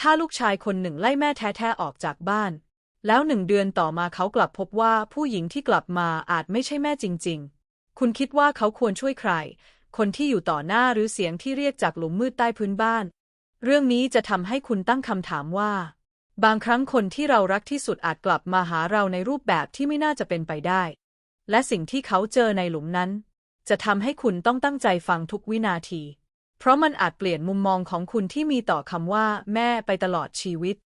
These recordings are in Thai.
ถ้าลูกชายคนหนึ่งไล่แม่แท้ๆออกจากบ้าน แล้วหนึ่งเดือนต่อมาเขากลับพบว่าผู้หญิงที่กลับมาอาจไม่ใช่แม่จริง ๆ คุณคิดว่าเขาควรช่วยใคร คนที่อยู่ต่อหน้าหรือเสียงที่เรียกจากหลุมมืดใต้พื้นบ้าน เรื่องนี้จะทำให้คุณตั้งคำถามว่า บางครั้งคนที่เรารักที่สุดอาจกลับมาหาเราในรูปแบบที่ไม่น่าจะเป็นไปได้ และสิ่งที่เขาเจอในหลุมนั้น จะทำให้คุณต้องตั้งใจฟังทุกวินาที เพราะมันอาจเปลี่ยนมุมมองของคุณที่มีต่อคำว่า แม่ไปตลอดชีวิต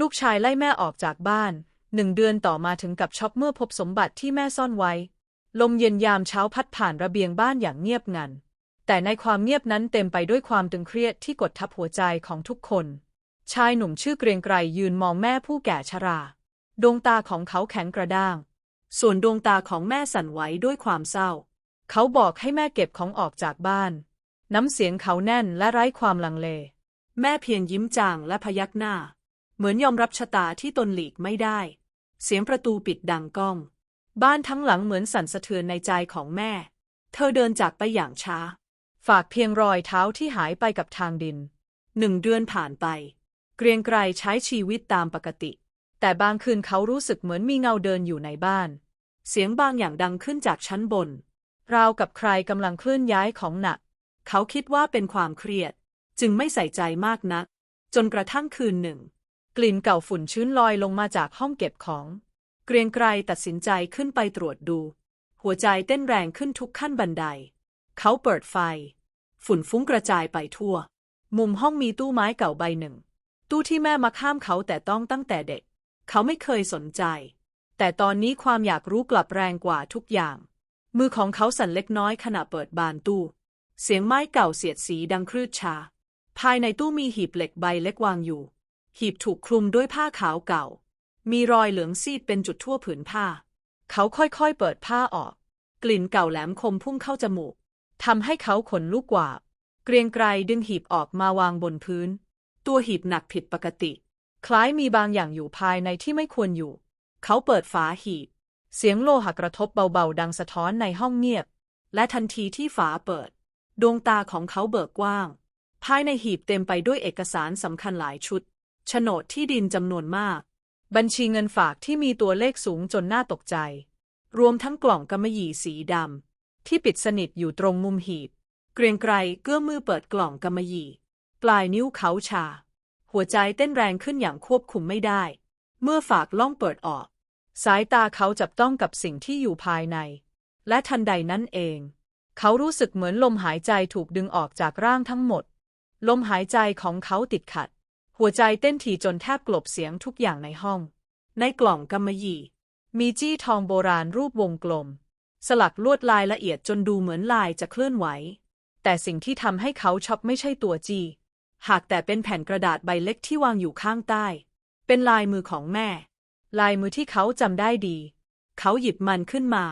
ลูกชายไล่แม่ออกจากบ้านหนึ่งเดือนต่อมาถึงกับช็อกเมื่อพบสมบัติที่แม่ซ่อนไว้ ลมเย็นยามเช้าพัดผ่านระเบียงบ้านอย่างเงียบงัน แต่ในความเงียบนั้นเต็มไปด้วยความตึงเครียดที่กดทับหัวใจของทุกคน ชายหนุ่มชื่อเกรียงไกรยืนมองแม่ผู้แก่ชรา ดวงตาของเขาแข็งกระด้าง ส่วนดวงตาของแม่สั่นไหวด้วยความเศร้า เขาบอกให้แม่เก็บของออกจากบ้าน น้ำเสียงเขาแน่นและไร้ความลังเล แม่เพียงยิ้มจางและพยักหน้า เหมือนยอมรับชะตาที่ตนหลีกไม่ได้ เสียงประตูปิดดังก้อง บ้านทั้งหลังเหมือนสั่นสะเทือนในใจของแม่ เธอเดินจากไปอย่างช้า ฝากเพียงรอยเท้าที่หายไปกับทางดิน หนึ่งเดือนผ่านไป เกรียงไกรใช้ชีวิตตามปกติ แต่บางคืนเขารู้สึกเหมือนมีเงาเดินอยู่ในบ้าน เสียงบางอย่างดังขึ้นจากชั้นบน ราวกับใครกำลังเคลื่อนย้ายของหนัก เขาคิดว่าเป็นความเครียด จึงไม่ใส่ใจมากนัก จนกระทั่งคืนหนึ่ง กลิ่นเก่าฝุ่นชื้นลอยลงมาจากห้องเก็บของ เกรียงไกรตัดสินใจขึ้นไปตรวจดู หัวใจเต้นแรงขึ้นทุกขั้นบันได เขาเปิดไฟ ฝุ่นฟุ้งกระจายไปทั่ว มุมห้องมีตู้ไม้เก่าใบหนึ่ง ตู้ที่แม่มักห้ามเขาแต่ต้องตั้งแต่เด็ก เขาไม่เคยสนใจ แต่ตอนนี้ความอยากรู้กลับแรงกว่าทุกอย่าง มือของเขาสั่นเล็กน้อยขณะเปิดบานตู้ เสียงไม้เก่าเสียดสีดังครืดชา ภายในตู้มีหีบเหล็กใบเล็กวางอยู่ หีบถูกคลุมด้วยผ้าขาวเก่า มีรอยเหลืองซีดเป็นจุดทั่วผืนผ้า เขาค่อยๆเปิดผ้าออก กลิ่นเก่าแหลมคมพุ่งเข้าจมูกทำให้เขาขนลุกว่า เกรียงไกรดึงหีบออกมาวางบนพื้น ตัวหีบหนักผิดปกติ คล้ายมีบางอย่างอยู่ภายในที่ไม่ควรอยู่ เขาเปิดฝาหีบ เสียงโลหะกระทบเบาๆ ดังสะท้อนในห้องเงียบ และทันทีที่ฝาเปิด ดวงตาของเขาเบิกกว้าง ภายในหีบเต็มไปด้วยเอกสารสำคัญหลายชุด โฉนดที่ดินจำนวนมาก บัญชีเงินฝากที่มีตัวเลขสูงจนน่าตกใจ รวมทั้งกล่องกำมะหยี่สีดำที่ปิดสนิทอยู่ตรงมุมหีบ เกรียงไกรเกื้อมมือเปิดกล่องกำมะหยี่ ปลายนิ้วเขาชา หัวใจเต้นแรงขึ้นอย่างควบคุมไม่ได้ เมื่อฝากล่องเปิดออก สายตาเขาจับต้องกับสิ่งที่อยู่ภายใน และทันใดนั้นเอง เขารู้สึกเหมือนลมหายใจถูกดึงออกจากร่างทั้งหมด ลมหายใจของเขาติดขัด หัวใจเต้นถี่จนแทบกลบเสียงทุกอย่างในห้อง ในกล่องกำมะหยี่ มีจี้ทองโบราณรูปวงกลม สลักลวดลายละเอียดจนดูเหมือนลายจะเคลื่อนไหว แต่สิ่งที่ทำให้เขาช็อกไม่ใช่ตัวจี้ หากแต่เป็นแผ่นกระดาษใบเล็กที่วางอยู่ข้างใต้ เป็นลายมือของแม่ ลายมือที่เขาจำได้ดี เขาหยิบมันขึ้นมา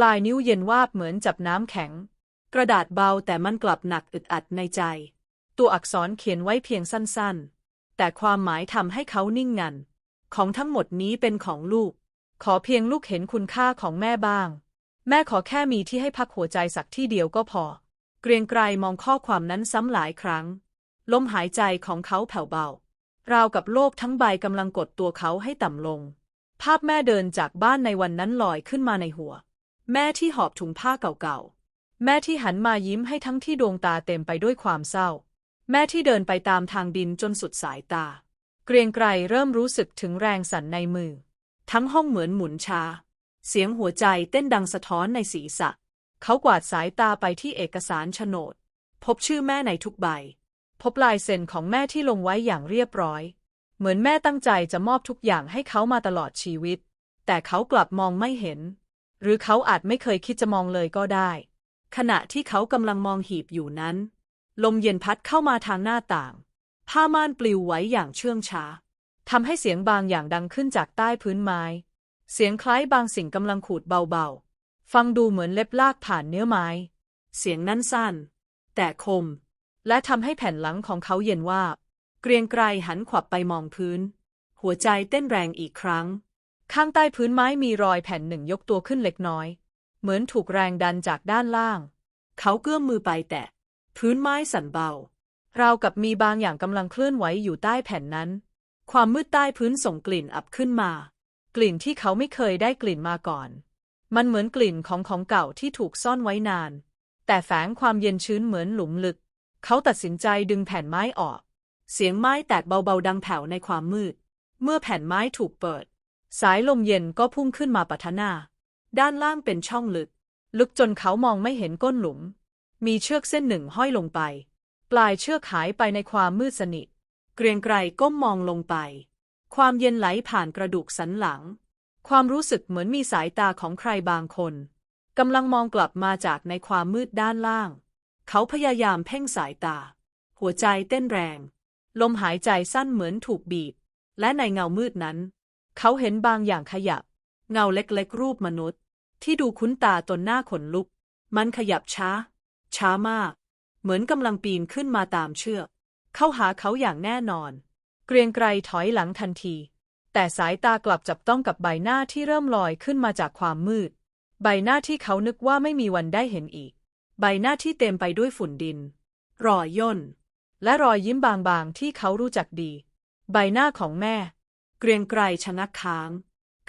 ปลายนิ้วเย็นวาบเหมือนจับน้ำแข็ง กระดาษเบาแต่มันกลับหนักอึดอัดในใจ ตัวอักษรเขียนไว้เพียงสั้นๆ แต่ความหมายทำให้เขานิ่งงัน ของทั้งหมดนี้เป็นของลูก ขอเพียงลูกเห็นคุณค่าของแม่บ้าง แม่ขอแค่มีที่ให้พักหัวใจสักที่เดียวก็พอ เกรียงไกรมองข้อความนั้นซ้ำหลายครั้ง ลมหายใจของเขาแผ่วเบาราวกับโลกทั้งใบกำลังกดตัวเขาให้ต่ำลง ภาพแม่เดินจากบ้านในวันนั้นลอยขึ้นมาในหัว แม่ที่หอบถุงผ้าเก่าๆ แม่ที่หันมายิ้มให้ทั้งที่ดวงตาเต็มไปด้วยความเศร้า แม่ที่เดินไปตามทางดินจนสุดสายตา เกรียงไกรเริ่มรู้สึกถึงแรงสั่นในมือ ทั้งห้องเหมือนหมุนชา เสียงหัวใจเต้นดังสะท้อนในศีรษะ เขากวาดสายตาไปที่เอกสารโฉนด พบชื่อแม่ในทุกใบ พบลายเซ็นของแม่ที่ลงไว้อย่างเรียบร้อย เหมือนแม่ตั้งใจจะมอบทุกอย่างให้เขามาตลอดชีวิต แต่เขากลับมองไม่เห็น หรือเขาอาจไม่เคยคิดจะมองเลยก็ได้ ขณะที่เขากำลังมองหีบอยู่นั้น ลมเย็นพัดเข้ามาทางหน้าต่าง ผ้าม่านปลิวไหวอย่างเชื่องช้าทำให้เสียงบางอย่างดังขึ้นจากใต้พื้นไม้ เสียงคล้ายบางสิ่งกำลังขูดเบาๆ ฟังดูเหมือนเล็บลากผ่านเนื้อไม้ เสียงนั้นสั้น แต่คม และทำให้แผ่นหลังของเขาเย็นว่าบเกรียงไกรหันขวับไปมองพื้น หัวใจเต้นแรงอีกครั้ง ข้างใต้พื้นไม้มีรอยแผ่นหนึ่งยกตัวขึ้นเล็กน้อย เหมือนถูกแรงดันจากด้านล่าง เขาเกื้อมมือไปแตะ พื้นไม้สั่นเบา ราวกับมีบางอย่างกำลังเคลื่อนไหวอยู่ใต้แผ่นนั้น ความมืดใต้พื้นส่งกลิ่นอับขึ้นมา กลิ่นที่เขาไม่เคยได้กลิ่นมาก่อน มันเหมือนกลิ่นของของเก่าที่ถูกซ่อนไว้นาน แต่แฝงความเย็นชื้นเหมือนหลุมลึก เขาตัดสินใจดึงแผ่นไม้ออก เสียงไม้แตกเบาๆดังแผ่วในความมืด เมื่อแผ่นไม้ถูกเปิด สายลมเย็นก็พุ่งขึ้นมาปะทะหน้า ด้านล่างเป็นช่องลึก ลึกจนเขามองไม่เห็นก้นหลุม มีเชือกเส้นหนึ่งห้อยลงไป ปลายเชือกหายไปในความมืดสนิท เกรียงไกรก้มมองลงไป ความเย็นไหลผ่านกระดูกสันหลัง ความรู้สึกเหมือนมีสายตาของใครบางคนกำลังมองกลับมาจากในความมืดด้านล่าง เขาพยายามเพ่งสายตา หัวใจเต้นแรง ลมหายใจสั้นเหมือนถูกบีบ และในเงามืดนั้น เขาเห็นบางอย่างขยับ เงาเล็กๆรูปมนุษย์ ที่ดูคุ้นตาตนหน้าขนลุก มันขยับช้า ช้ามาก เหมือนกำลังปีนขึ้นมาตามเชือก เข้าหาเขาอย่างแน่นอน เกรียงไกรถอยหลังทันที แต่สายตากลับจับต้องกับใบหน้าที่เริ่มลอยขึ้นมาจากความมืด ใบหน้าที่เขานึกว่าไม่มีวันได้เห็นอีก ใบหน้าที่เต็มไปด้วยฝุ่นดิน รอยย่น และรอยยิ้มบางๆที่เขารู้จักดี ใบหน้าของแม่ เกรียงไกรชะงักค้าง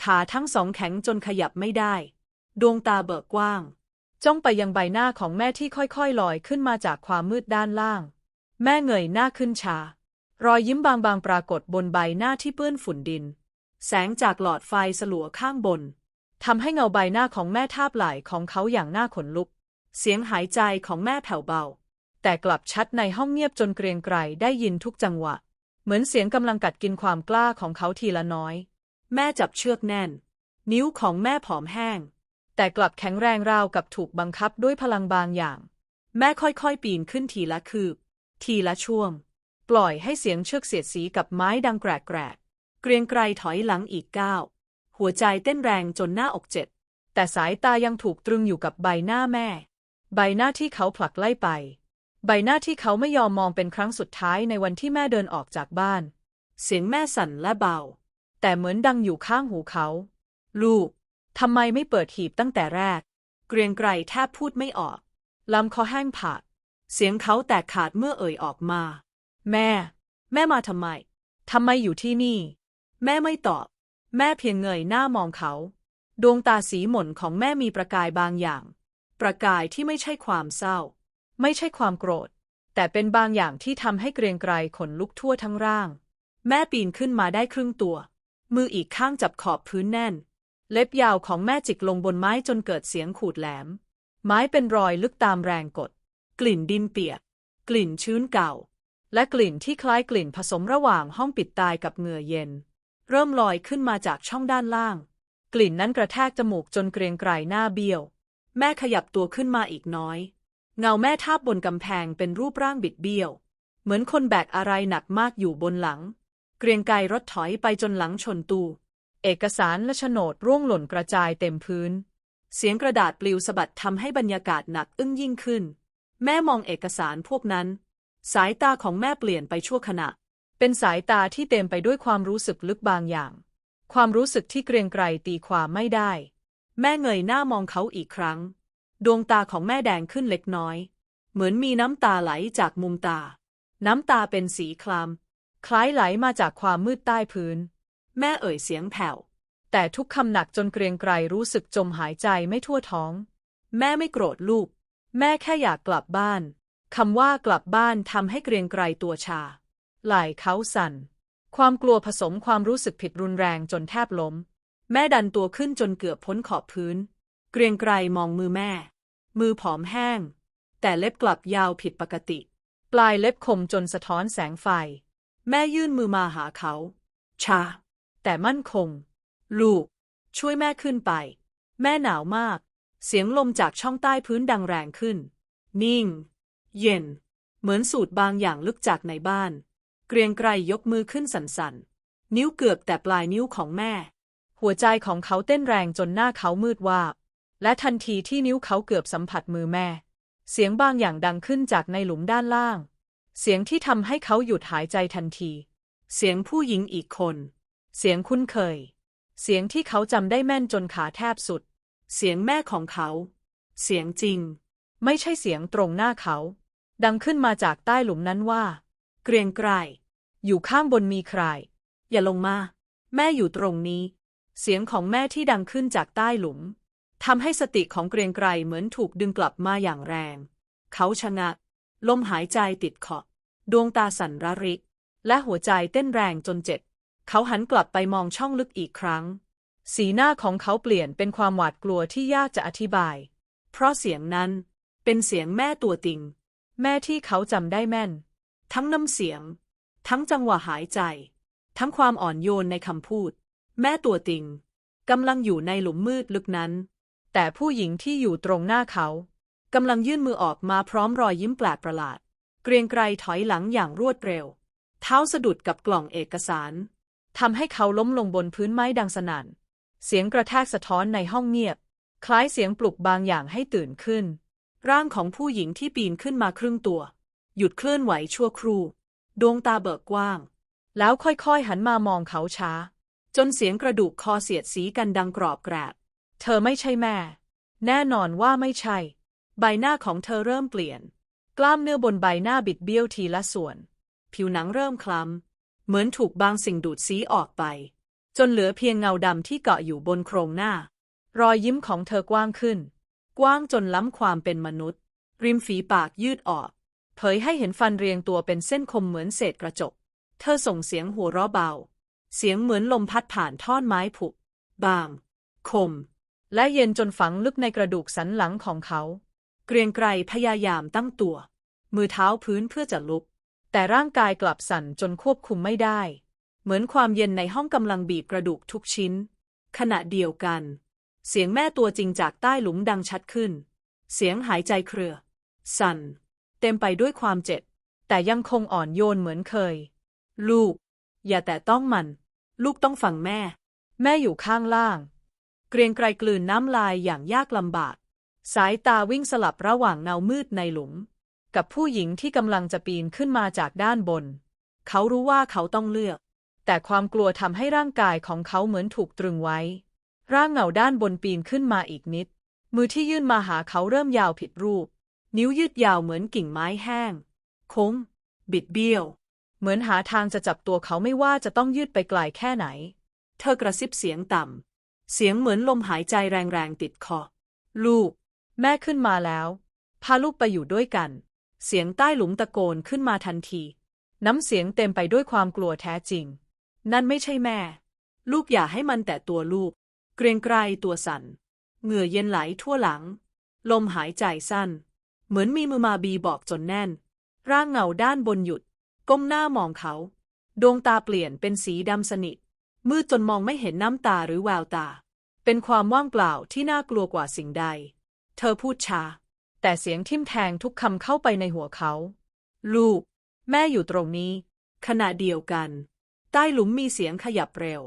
ขาทั้งสองแข็งจนขยับไม่ได้ ดวงตาเบิกกว้าง จ้องไปยังใบหน้าของแม่ที่ค่อยๆลอยขึ้นมาจากความมืดด้านล่าง แม่เงยหน้าขึ้นชา รอยยิ้มบางๆปรากฏบนใบหน้าที่เปื้อนฝุ่นดิน แสงจากหลอดไฟสลัวข้างบนทำให้เงาใบหน้าของแม่ทาบไหลของเขาอย่างน่าขนลุก เสียงหายใจของแม่แผ่วเบา แต่กลับชัดในห้องเงียบจนเกรียงไกรได้ยินทุกจังหวะ เหมือนเสียงกำลังกัดกินความกล้าของเขาทีละน้อย แม่จับเชือกแน่น นิ้วของแม่ผอมแห้ง แต่กลับแข็งแรงราวกับถูกบังคับด้วยพลังบางอย่าง แม่ค่อยๆ ปีนขึ้นทีละคืบ ทีละช่วง ปล่อยให้เสียงเชือกเสียดสีกับไม้ดังแกรกแกรกเกรียงไกรถอยหลังอีกก้าวหัวใจเต้นแรงจนหน้าอกเจ็บแต่สายตายังถูกตรึงอยู่กับใบหน้าแม่ ใบหน้าที่เขาผลักไล่ไป ใบหน้าที่เขาไม่ยอมมองเป็นครั้งสุดท้ายในวันที่แม่เดินออกจากบ้าน เสียงแม่สั่นและเบา แต่เหมือนดังอยู่ข้างหูเขา ลูก ทำไมไม่เปิดหีบตั้งแต่แรก เกรียงไกรแทบพูดไม่ออก ลำคอแห้งผากเสียงเขาแตกขาดเมื่อเอ่ยออกมา แม่ แม่มาทำไม ทำไมอยู่ที่นี่ แม่ไม่ตอบ แม่เพียงเงยหน้ามองเขา ดวงตาสีหม่นของแม่มีประกายบางอย่าง ประกายที่ไม่ใช่ความเศร้า ไม่ใช่ความโกรธ แต่เป็นบางอย่างที่ทำให้เกรียงไกรขนลุกทั่วทั้งร่าง แม่ปีนขึ้นมาได้ครึ่งตัว มืออีกข้างจับขอบพื้นแน่น เล็บยาวของแม่จิกลงบนไม้จนเกิดเสียงขูดแหลม ไม้เป็นรอยลึกตามแรงกด กลิ่นดินเปียก กลิ่นชื้นเก่า และกลิ่นที่คล้ายกลิ่นผสมระหว่างห้องปิดตายกับเหงื่อเย็น เริ่มลอยขึ้นมาจากช่องด้านล่าง กลิ่นนั้นกระแทกจมูกจนเกรียงไกรหน้าเบี้ยว แม่ขยับตัวขึ้นมาอีกน้อย เงาแม่ทาบบนกำแพงเป็นรูปร่างบิดเบี้ยว เหมือนคนแบกอะไรหนักมากอยู่บนหลัง เกรียงไกรรถถอยไปจนหลังชนตูเอกสารและโฉนดร่วงหล่นกระจายเต็มพื้น เสียงกระดาษปลิวสะบัดทำให้บรรยากาศหนักอึ้งยิ่งขึ้น แม่มองเอกสารพวกนั้น สายตาของแม่เปลี่ยนไปชั่วขณะ เป็นสายตาที่เต็มไปด้วยความรู้สึกลึกบางอย่าง ความรู้สึกที่เกรียงไกรตีความไม่ได้ แม่เงยหน้ามองเขาอีกครั้ง ดวงตาของแม่แดงขึ้นเล็กน้อย เหมือนมีน้ำตาไหลจากมุมตา น้ำตาเป็นสีคลามคล้ายไหลมาจากความมืดใต้พื้น แม่เอ่ยเสียงแผ่ว แต่ทุกคำหนักจนเกรียงไกรรู้สึกจมหายใจไม่ทั่วท้อง แม่ไม่โกรธลูก แม่แค่อยากกลับบ้านคำว่ากลับบ้านทำให้เกรียงไกรตัวชา ไหล่เขาสั่น ความกลัวผสมความรู้สึกผิดรุนแรงจนแทบล้ม แม่ดันตัวขึ้นจนเกือบพ้นขอบพื้น เกรียงไกรมองมือแม่ มือผอมแห้ง แต่เล็บกลับยาวผิดปกติ ปลายเล็บคมจนสะท้อนแสงไฟ แม่ยื่นมือมาหาเขา ชา แต่มั่นคง ลูก ช่วยแม่ขึ้นไป แม่หนาวมาก เสียงลมจากช่องใต้พื้นดังแรงขึ้น นิ่ง เย็น เหมือนสูดบางอย่างลึกจากในบ้าน เกรียงไกรยกมือขึ้นสั่นๆ นิ้วเกือบแต่ปลายนิ้วของแม่ หัวใจของเขาเต้นแรงจนหน้าเขามืดวาบ และทันทีที่นิ้วเขาเกือบสัมผัสมือแม่ เสียงบางอย่างดังขึ้นจากในหลุมด้านล่าง เสียงที่ทำให้เขาหยุดหายใจทันที เสียงผู้หญิงอีกคน เสียงคุ้นเคย เสียงที่เขาจำได้แม่นจนขาแทบสุด เสียงแม่ของเขา เสียงจริง ไม่ใช่เสียงตรงหน้าเขา ดังขึ้นมาจากใต้หลุมนั้นว่า เกรียงไกรอยู่ข้างบนมีใคร อย่าลงมา แม่อยู่ตรงนี้ เสียงของแม่ที่ดังขึ้นจากใต้หลุม ทำให้สติของเกรียงไกรเหมือนถูกดึงกลับมาอย่างแรง เขาชะงักลมหายใจติดขอบดวงตาสั่นระริก และหัวใจเต้นแรงจนเจ็บ เขาหันกลับไปมองช่องลึกอีกครั้ง สีหน้าของเขาเปลี่ยนเป็นความหวาดกลัวที่ยากจะอธิบาย เพราะเสียงนั้นเป็นเสียงแม่ตัวติง แม่ที่เขาจำได้แม่น ทั้งน้ำเสียง ทั้งจังหวะหายใจ ทั้งความอ่อนโยนในคำพูด แม่ตัวติงกำลังอยู่ในหลุมมืดลึกนั้น แต่ผู้หญิงที่อยู่ตรงหน้าเขากำลังยื่นมือออกมาพร้อมรอยยิ้มแปลกประหลาด เกรียงไกรถอยหลังอย่างรวดเร็ว เท้าสะดุดกับกล่องเอกสารทำให้เขาล้มลงบนพื้นไม้ดังสนั่น เสียงกระแทกสะท้อนในห้องเงียบ คล้ายเสียงปลุกบางอย่างให้ตื่นขึ้น ร่างของผู้หญิงที่ปีนขึ้นมาครึ่งตัว หยุดเคลื่อนไหวชั่วครู่ ดวงตาเบิกกว้าง แล้วค่อยๆหันมามองเขาช้า จนเสียงกระดูกคอเสียดสีกันดังกรอบแกรบ เธอไม่ใช่แม่ แน่นอนว่าไม่ใช่ ใบหน้าของเธอเริ่มเปลี่ยน กล้ามเนื้อบนใบหน้าบิดเบี้ยวทีละส่วน ผิวหนังเริ่มคล้ำ เหมือนถูกบางสิ่งดูดสีออกไป จนเหลือเพียงเงาดำที่เกาะอยู่บนโครงหน้า รอยยิ้มของเธอกว้างขึ้น กว้างจนล้ำความเป็นมนุษย์ ริมฝีปากยืดออก เผยให้เห็นฟันเรียงตัวเป็นเส้นคมเหมือนเศษกระจก เธอส่งเสียงหัวเราะเบา เสียงเหมือนลมพัดผ่านท่อนไม้ผุบาง คม และเย็นจนฝังลึกในกระดูกสันหลังของเขา เกรียงไกรพยายามตั้งตัว มือเท้าพื้นเพื่อจะลุก แต่ร่างกายกลับสั่นจนควบคุมไม่ได้ เหมือนความเย็นในห้องกำลังบีบกระดูกทุกชิ้น ขณะเดียวกัน เสียงแม่ตัวจริงจากใต้หลุมดังชัดขึ้น เสียงหายใจเครือ สั่น เต็มไปด้วยความเจ็บ แต่ยังคงอ่อนโยนเหมือนเคย ลูก อย่าแต่ต้องมัน ลูกต้องฟังแม่ แม่อยู่ข้างล่าง เกรียงไกรกลืนน้ำลายอย่างยากลำบาก สายตาวิ่งสลับระหว่างเงามืดในหลุม กับผู้หญิงที่กำลังจะปีนขึ้นมาจากด้านบน เขารู้ว่าเขาต้องเลือก แต่ความกลัวทำให้ร่างกายของเขาเหมือนถูกตรึงไว้ ร่างเงาด้านบนปีนขึ้นมาอีกนิด มือที่ยื่นมาหาเขาเริ่มยาวผิดรูป นิ้วยืดยาวเหมือนกิ่งไม้แห้งโค้งบิดเบี้ยว เหมือนหาทางจะจับตัวเขาไม่ว่าจะต้องยืดไปไกลแค่ไหน เธอกระซิบเสียงต่ำ เสียงเหมือนลมหายใจแรงๆติดคอ ลูก แม่ขึ้นมาแล้ว พาลูกไปอยู่ด้วยกัน เสียงใต้หลุมตะโกนขึ้นมาทันที น้ำเสียงเต็มไปด้วยความกลัวแท้จริง นั่นไม่ใช่แม่ ลูกอย่าให้มันแต่ตัวลูก เกรงไกรตัวสั่น เหงื่อเย็นไหลทั่วหลัง ลมหายใจสั้น เหมือนมีมือมาบีบอกจนแน่น ร่างเงาด้านบนหยุด ก้มหน้ามองเขา ดวงตาเปลี่ยนเป็นสีดำสนิท มืดจนมองไม่เห็นน้ำตาหรือแววตา เป็นความว่างเปล่าที่น่ากลัวกว่าสิ่งใด เธอพูดช้า แต่เสียงทิ่มแทงทุกคำเข้าไปในหัวเขา ลูก แม่อยู่ตรงนี้ ขณะเดียวกัน ใต้หลุมมีเสียงขยับเร็ว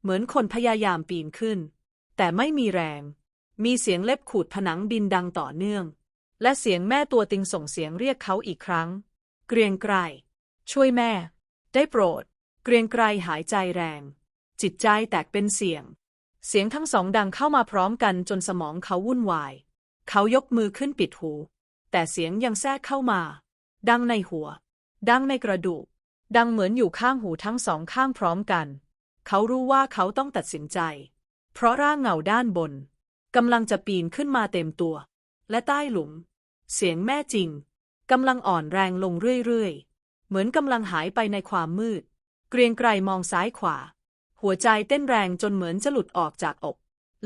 เหมือนคนพยายามปีนขึ้น แต่ไม่มีแรง มีเสียงเล็บขูดผนังดินดังต่อเนื่อง และเสียงแม่ตัวติงส่งเสียงเรียกเขาอีกครั้ง เกรียงไกรช่วยแม่ ได้โปรด เกรียงไกรหายใจแรง จิตใจแตกเป็นเสียง เสียงทั้งสองดังเข้ามาพร้อมกันจนสมองเขาวุ่นวาย เขายกมือขึ้นปิดหู แต่เสียงยังแทรกเข้ามา ดังในหัว ดังในกระดูก ดังเหมือนอยู่ข้างหูทั้งสองข้างพร้อมกัน เขารู้ว่าเขาต้องตัดสินใจ เพราะร่างเงาด้านบนกำลังจะปีนขึ้นมาเต็มตัว และใต้หลุม เสียงแม่จริงกำลังอ่อนแรงลงเรื่อยๆ เหมือนกำลังหายไปในความมืด เกรียงไกรมองซ้ายขวา หัวใจเต้นแรงจนเหมือนจะหลุดออกจากอก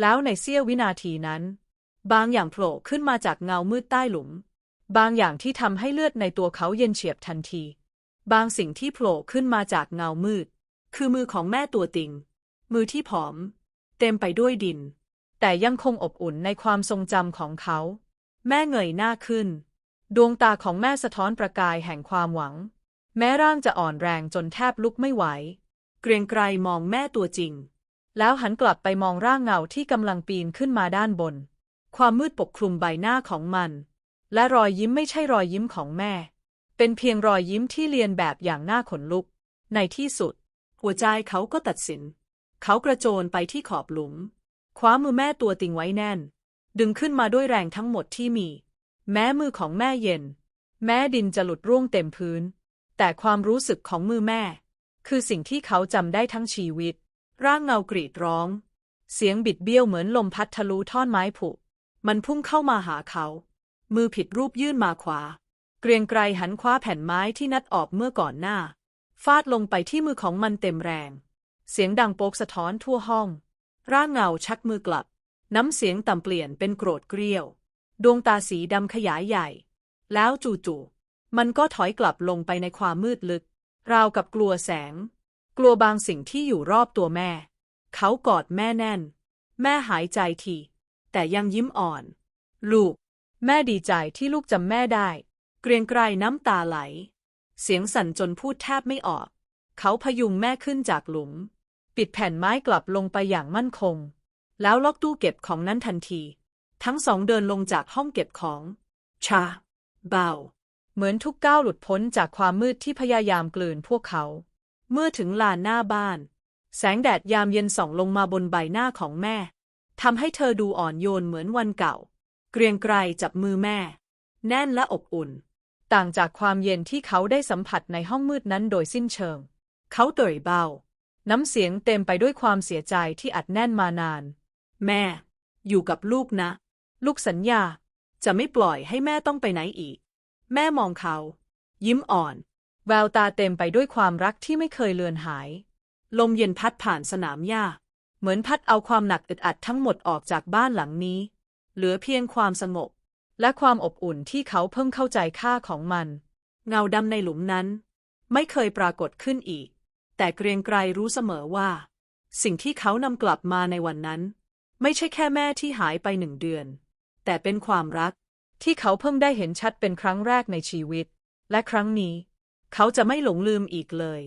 แล้วในเสี้ยววินาทีนั้น บางอย่างโผล่ขึ้นมาจากเงามืดใต้หลุม บางอย่างที่ทำให้เลือดในตัวเขาเย็นเฉียบทันที บางสิ่งที่โผล่ขึ้นมาจากเงามืด คือมือของแม่ตัวติง มือที่ผอม เต็มไปด้วยดิน แต่ยังคงอบอุ่นในความทรงจำของเขา แม่เงยหน้าขึ้น ดวงตาของแม่สะท้อนประกายแห่งความหวัง แม้ร่างจะอ่อนแรงจนแทบลุกไม่ไหว เกรียงไกรมองแม่ตัวจริง แล้วหันกลับไปมองร่างเงาที่กำลังปีนขึ้นมาด้านบน ความมืดปกคลุมใบหน้าของมัน และรอยยิ้มไม่ใช่รอยยิ้มของแม่ เป็นเพียงรอยยิ้มที่เลียนแบบอย่างน่าขนลุก ในที่สุด หัวใจเขาก็ตัดสิน เขากระโจนไปที่ขอบหลุม คว้ามือแม่ตัวติงไว้แน่น ดึงขึ้นมาด้วยแรงทั้งหมดที่มี แม้มือของแม่เย็น แม้ดินจะหลุดร่วงเต็มพื้น แต่ความรู้สึกของมือแม่ คือสิ่งที่เขาจำได้ทั้งชีวิต ร่างเงากรีดร้อง เสียงบิดเบี้ยวเหมือนลมพัดทะลุท่อนไม้ผุ มันพุ่งเข้ามาหาเขา มือผิดรูปยื่นมาขวา เกรียงไกรหันคว้าแผ่นไม้ที่นัดออกเมื่อก่อนหน้า ฟาดลงไปที่มือของมันเต็มแรง เสียงดังโปกสะท้อนทั่วห้อง ร่างเงาชักมือกลับ น้ำเสียงต่ำเปลี่ยนเป็นโกรธเกรี้ยว ดวงตาสีดำขยายใหญ่ แล้วจู่ๆมันก็ถอยกลับลงไปในความมืดลึก ราวกับกลัวแสง กลัวบางสิ่งที่อยู่รอบตัวแม่ เขากอดแม่แน่น แม่หายใจที แต่ยังยิ้มอ่อน ลูก แม่ดีใจที่ลูกจำแม่ได้ เกรียงไกรน้ำตาไหล เสียงสั่นจนพูดแทบไม่ออก เขาพยุงแม่ขึ้นจากหลุม ปิดแผ่นไม้กลับลงไปอย่างมั่นคง แล้วล็อกตู้เก็บของนั้นทันที ทั้งสองเดินลงจากห้องเก็บของ ชา เบา เหมือนทุกก้าวหลุดพ้นจากความมืดที่พยายามกลืนพวกเขา เมื่อถึงลานหน้าบ้าน แสงแดดยามเย็นส่องลงมาบนใบหน้าของแม่ทำให้เธอดูอ่อนโยนเหมือนวันเก่า เกรียงไกรจับมือแม่ แน่นและอบอุ่น ต่างจากความเย็นที่เขาได้สัมผัสในห้องมืดนั้นโดยสิ้นเชิง เขาเตยเบา น้ำเสียงเต็มไปด้วยความเสียใจที่อัดแน่นมานาน แม่ อยู่กับลูกนะ ลูกสัญญาจะไม่ปล่อยให้แม่ต้องไปไหนอีก แม่มองเขา ยิ้มอ่อน แววตาเต็มไปด้วยความรักที่ไม่เคยเลือนหาย ลมเย็นพัดผ่านสนามหญ้า เหมือนพัดเอาความหนักอึดอัดทั้งหมดออกจากบ้านหลังนี้ เหลือเพียงความสงบ และความอบอุ่นที่เขาเพิ่งเข้าใจค่าของมัน เงาดำในหลุมนั้น ไม่เคยปรากฏขึ้นอีก แต่เกรียงไกรรู้เสมอว่า สิ่งที่เขานำกลับมาในวันนั้น ไม่ใช่แค่แม่ที่หายไปหนึ่งเดือน แต่เป็นความรัก ที่เขาเพิ่งได้เห็นชัดเป็นครั้งแรกในชีวิต และครั้งนี้ เขาจะไม่หลงลืมอีกเลย